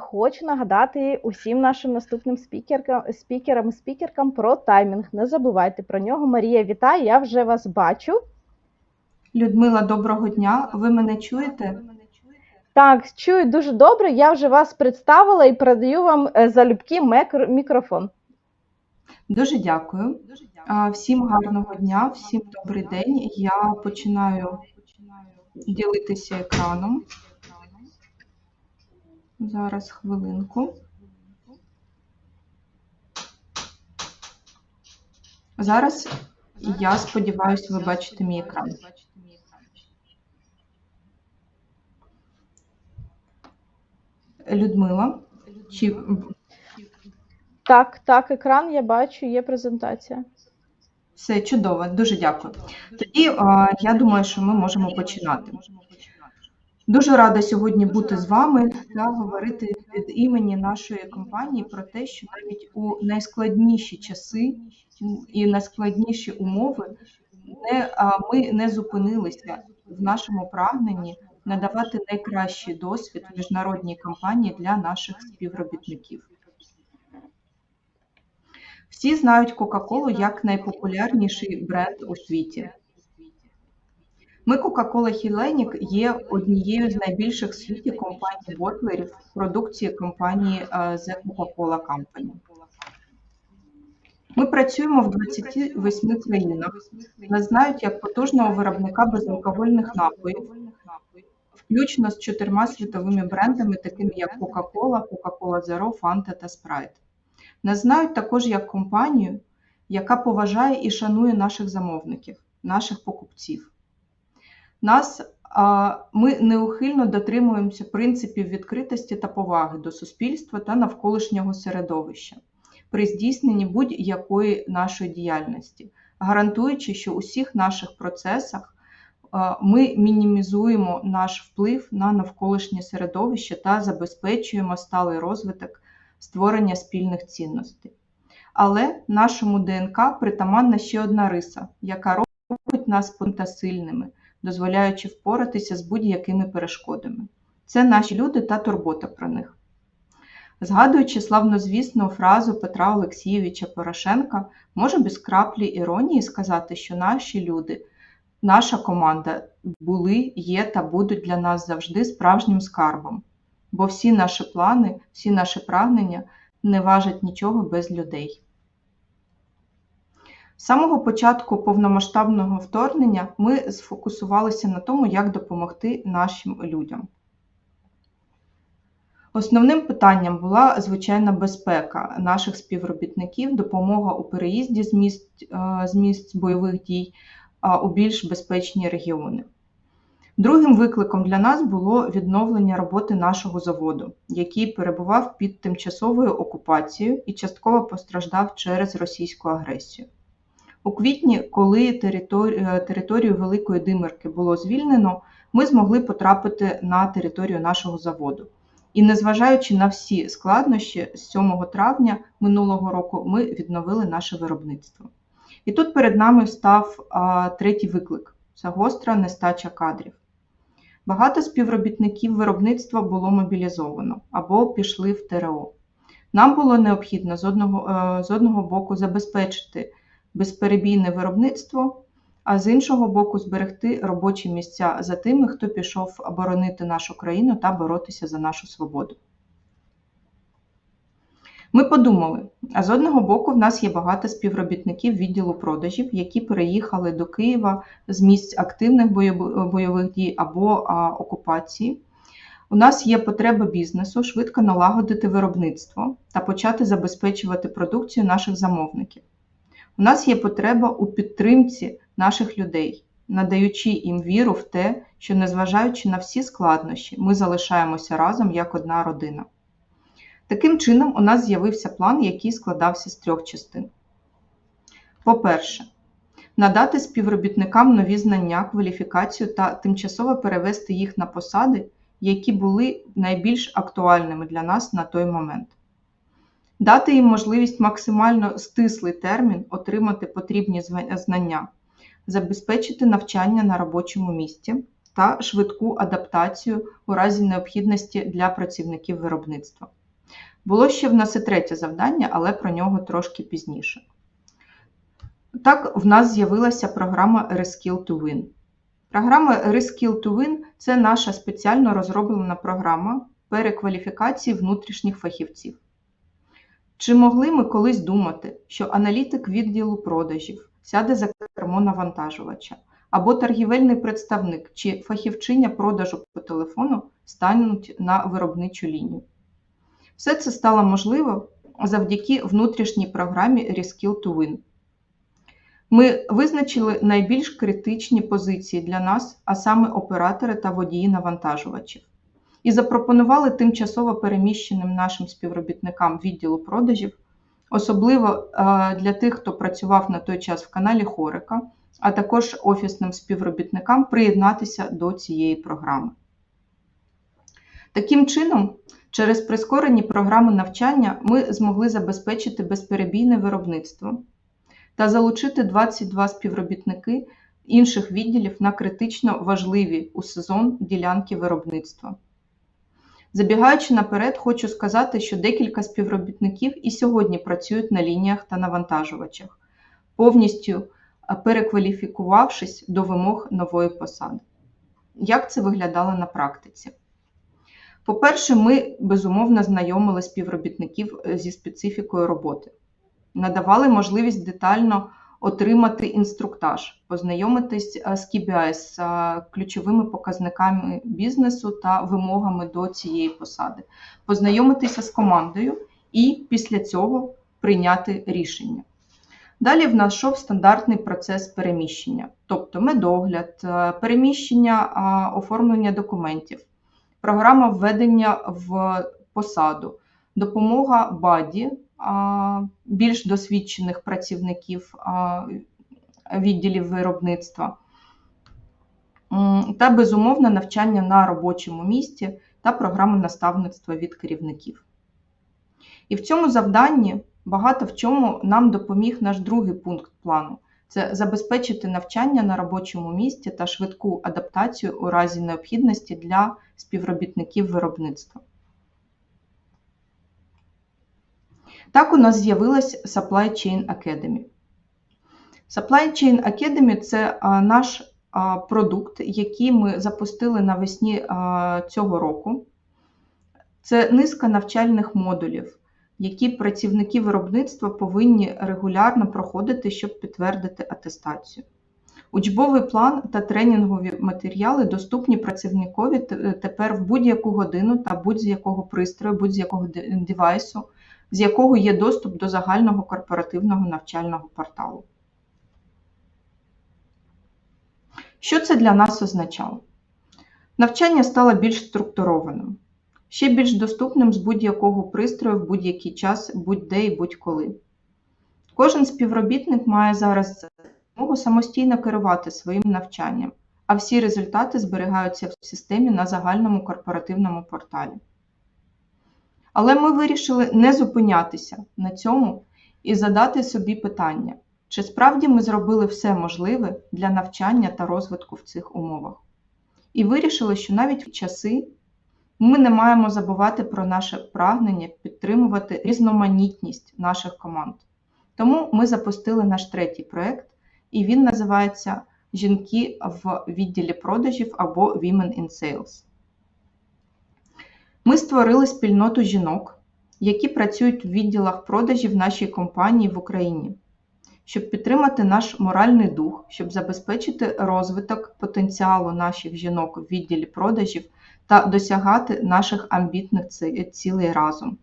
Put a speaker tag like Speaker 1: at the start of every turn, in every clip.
Speaker 1: Хочу нагадати усім нашим наступним спікеркам, спікерам і спікеркам про таймінг. Не забувайте про нього. Марія, вітаю, я вже вас бачу.
Speaker 2: Людмила, доброго дня. Ви мене чуєте?
Speaker 1: Так, чую дуже добре. Я вже вас представила і передаю вам е, залюбки мікрофон.
Speaker 2: Дуже дякую. Всім гарного дня, всім добрий день. Я починаю ділитися екраном. Зараз хвилинку. Зараз я сподіваюся, ви бачите мій екран. Людмила, чи
Speaker 1: Так, так, екран я бачу, є презентація.
Speaker 2: Все чудово, дуже дякую. Тоді я думаю, що ми можемо починати. Дуже рада сьогодні бути з вами та говорити від імені нашої компанії про те, що навіть у найскладніші часи і найскладніші умови не, а, ми не зупинилися в нашому прагненні надавати найкращий досвід міжнародній компанії для наших співробітників. Всі знають Кока-Колу як найпопулярніший бренд у світі. Ми Coca-Cola Hellenic є однією з найбільших світі компаній ботлерів продукції компанії е, The Coca-Cola Company. Ми працюємо в 28 країнах. Нас знають як потужного виробника безалкогольних напоїв, включно з чотирма світовими брендами, такими як Coca-Cola, Coca-Cola Zero, Fanta та Sprite. Нас знають також як компанію, яка поважає і шанує наших замовників, наших покупців. Нас, ми неухильно дотримуємося принципів відкритості та поваги до суспільства та навколишнього середовища при здійсненні будь-якої нашої діяльності, гарантуючи, що у всіх наших процесах ми мінімізуємо наш вплив на навколишнє середовище та забезпечуємо сталий розвиток створення спільних цінностей. Але нашому ДНК притаманна ще одна риса, яка робить нас та сильними, дозволяючи впоратися з будь-якими перешкодами. Це наші люди та турбота про них. Згадуючи славнозвісну фразу Петра Олексійовича Порошенка, можу без краплі іронії сказати, що наші люди, наша команда були, є та будуть для нас завжди справжнім скарбом бо всі наші плани, всі наші прагнення не важать нічого без людей. З самого початку повномасштабного вторгнення ми сфокусувалися на тому, як допомогти нашим людям. Основним питанням була звичайна безпека наших співробітників, допомога у переїзді з місць, е, з місць бойових дій у більш безпечні регіони. Другим викликом для нас було відновлення роботи нашого заводу, який перебував під тимчасовою окупацією і частково постраждав через російську агресію. У квітні, коли територію, територію Великої Димирки було звільнено, ми змогли потрапити на територію нашого заводу. І незважаючи на всі складнощі, з 7 травня минулого року ми відновили наше виробництво. І тут перед нами став третій виклик це гостра нестача кадрів. Багато співробітників виробництва було мобілізовано або пішли в ТРО. Нам було необхідно з одного, з одного боку забезпечити безперебійне виробництво, а з іншого боку, зберегти робочі місця за тими, хто пішов оборонити нашу країну та боротися за нашу свободу. Ми подумали: а з одного боку, в нас є багато співробітників відділу продажів, які переїхали до Києва з місць активних бойових дій або окупації. У нас є потреба бізнесу швидко налагодити виробництво та почати забезпечувати продукцію наших замовників. У нас є потреба у підтримці наших людей, надаючи їм віру в те, що, незважаючи на всі складнощі, ми залишаємося разом як одна родина. Таким чином, у нас з'явився план, який складався з трьох частин. По-перше, надати співробітникам нові знання, кваліфікацію та тимчасово перевести їх на посади, які були найбільш актуальними для нас на той момент. Дати їм можливість максимально стислий термін отримати потрібні знання, забезпечити навчання на робочому місці, та швидку адаптацію у разі необхідності для працівників виробництва. Було ще в нас і третє завдання, але про нього трошки пізніше. Так, в нас з'явилася програма Reskill to Win. Програма Reskill to Win це наша спеціально розроблена програма перекваліфікації внутрішніх фахівців. Чи могли ми колись думати, що аналітик відділу продажів сяде за кермо навантажувача, або торгівельний представник чи фахівчиня продажу по телефону стануть на виробничу лінію? Все це стало можливо завдяки внутрішній програмі Reskill to Win. Ми визначили найбільш критичні позиції для нас, а саме оператори та водії навантажувачів, і запропонували тимчасово переміщеним нашим співробітникам відділу продажів, особливо е, для тих, хто працював на той час в каналі Хорика, а також офісним співробітникам приєднатися до цієї програми. Таким чином, через прискорені програми навчання ми змогли забезпечити безперебійне виробництво та залучити 22 співробітники інших відділів на критично важливі у сезон ділянки виробництва. Забігаючи наперед, хочу сказати, що декілька співробітників і сьогодні працюють на лініях та навантажувачах, повністю перекваліфікувавшись до вимог нової посади. Як це виглядало на практиці? По-перше, ми безумовно знайомили співробітників зі специфікою роботи надавали можливість детально отримати інструктаж, познайомитись з KPI, з ключовими показниками бізнесу та вимогами до цієї посади, познайомитися з командою і після цього прийняти рішення. Далі в нас йшов стандартний процес переміщення, тобто медогляд, переміщення оформлення документів, програма введення в посаду, допомога баді більш досвідчених працівників відділів виробництва та безумовне навчання на робочому місці та програми наставництва від керівників. І в цьому завданні багато в чому нам допоміг наш другий пункт плану це забезпечити навчання на робочому місці та швидку адаптацію у разі необхідності для співробітників виробництва. Так у нас з'явилась Supply Chain Academy. Supply Chain Academy це наш продукт, який ми запустили навесні цього року. Це низка навчальних модулів, які працівники виробництва повинні регулярно проходити, щоб підтвердити атестацію. Учбовий план та тренінгові матеріали доступні працівникові тепер в будь-яку годину та будь-з якого пристрою, будь-з якого девайсу з якого є доступ до загального корпоративного навчального порталу. Що це для нас означало? Навчання стало більш структурованим, ще більш доступним з будь-якого пристрою в будь-який час, будь-де і будь-коли. Кожен співробітник має зараз змогу самостійно керувати своїм навчанням, а всі результати зберігаються в системі на загальному корпоративному порталі. Але ми вирішили не зупинятися на цьому і задати собі питання, чи справді ми зробили все можливе для навчання та розвитку в цих умовах. І вирішили, що навіть в часи ми не маємо забувати про наше прагнення підтримувати різноманітність наших команд. Тому ми запустили наш третій проєкт, і він називається Жінки в відділі продажів або Women in Sales. Ми створили спільноту жінок, які працюють в відділах продажів нашій компанії в Україні, щоб підтримати наш моральний дух, щоб забезпечити розвиток потенціалу наших жінок у відділі продажів та досягати наших амбітних цілей разом.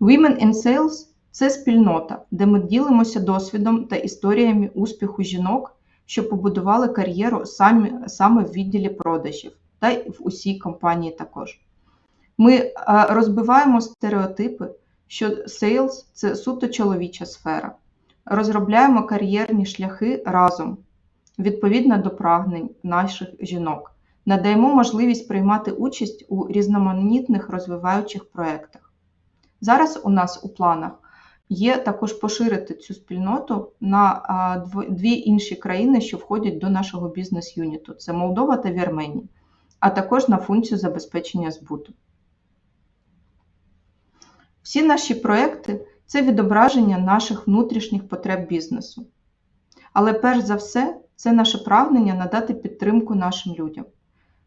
Speaker 2: Women in Sales це спільнота, де ми ділимося досвідом та історіями успіху жінок, що побудували кар'єру саме в відділі продажів та й в усій компанії також. Ми розбиваємо стереотипи, що сейлс це суто чоловіча сфера, розробляємо кар'єрні шляхи разом, відповідно до прагнень наших жінок, надаємо можливість приймати участь у різноманітних розвиваючих проєктах. Зараз у нас у планах є також поширити цю спільноту на дві інші країни, що входять до нашого бізнес-юніту: це Молдова та Вірменія, а також на функцію забезпечення збуту. Всі наші проекти це відображення наших внутрішніх потреб бізнесу. Але перш за все, це наше прагнення надати підтримку нашим людям,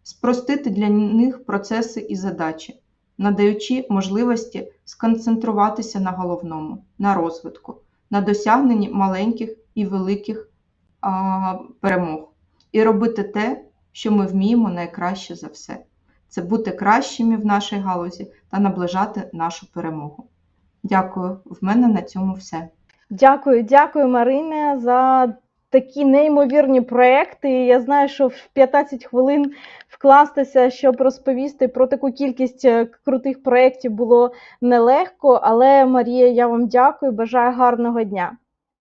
Speaker 2: спростити для них процеси і задачі, надаючи можливості сконцентруватися на головному, на розвитку, на досягненні маленьких і великих а, перемог, і робити те, що ми вміємо найкраще за все це бути кращими в нашій галузі та наближати нашу перемогу. Дякую. В мене на цьому все.
Speaker 1: Дякую, дякую, Марине, за такі неймовірні проекти. Я знаю, що в 15 хвилин вкластися, щоб розповісти про таку кількість е, крутих проєктів було нелегко. Але Марія, я вам дякую, бажаю гарного дня.